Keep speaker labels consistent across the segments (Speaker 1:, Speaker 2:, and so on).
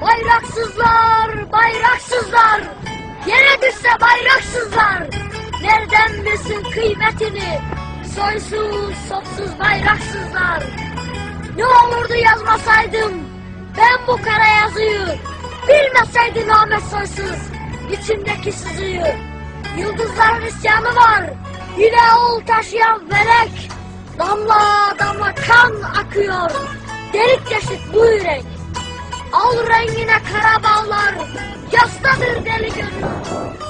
Speaker 1: Bayraksızlar, bayraksızlar, yere düşse bayraksızlar. Nereden bilsin kıymetini, soysuz, sopsuz bayraksızlar. Ne olurdu yazmasaydım, ben bu kara yazıyı, bilmeseydim Ahmet Soysuz, içimdeki sızıyı. Yıldızların isyanı var, yine ol taşıyan felek. Damla damla kan akıyor, delik deşik bu yürek. Al rengine kara bağlar, yastadır deli gönül.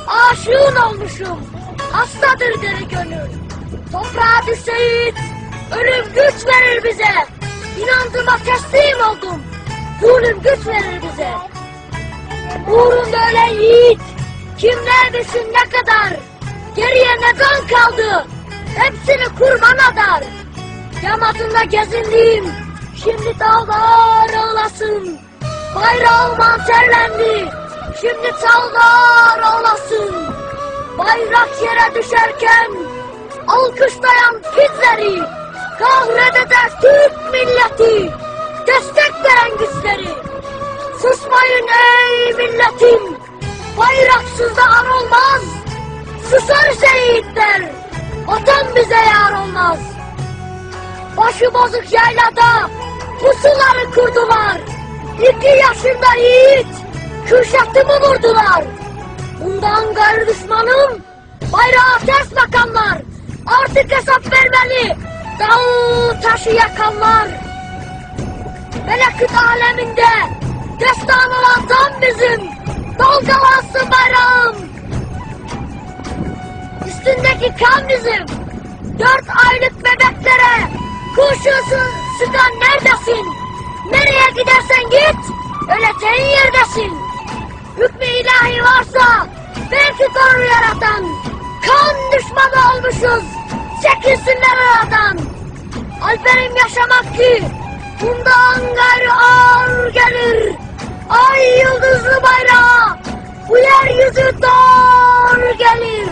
Speaker 1: Aşığın olmuşum, hastadır deli gönül. Toprağa yiğit, ölüm güç verir bize. İnancıma teslim oldum, zulüm güç verir bize. Uğrunda ölen yiğit, kim ne bilsin ne kadar. Geriye ne can kaldı, hepsini kurban adar. Yamadında gezindiğim, şimdi dağlar ağlasın. Bayrağım hançerlendi, şimdi çağlar ağlasın. Bayrak yere düşerken, alkışlayan bizleri, kahredecek Türk milleti, destek veren güçleri. Susmayın ey milletim, bayraksız da an olmaz. Susar şehitler, vatan bize yar olmaz. Başı bozuk yaylada pusuları kurdular. İki yaşında yiğit Kürşat'ımı vurdular. Bundan gayrı düşmanım bayrağa ters bakanlar. Artık hesap vermeli dağı taşı yakanlar. Melekut aleminde destan olan tam bizim dalgalansın bayrağım. Üstündeki kan bizim. Dört aylık bebeklere kurşunsun sıkan neredesin? Nereye gidersen git, öleceğin yerdesin. Hükmü ilahi varsa belki korur yaratan. Kan düşmanı olmuşuz, çekilsinler aradan. Alperim yaşamak ki bundan gayrı ağır gelir. Ay yıldızlı bayrağı bu yeryüzü doğru gelir.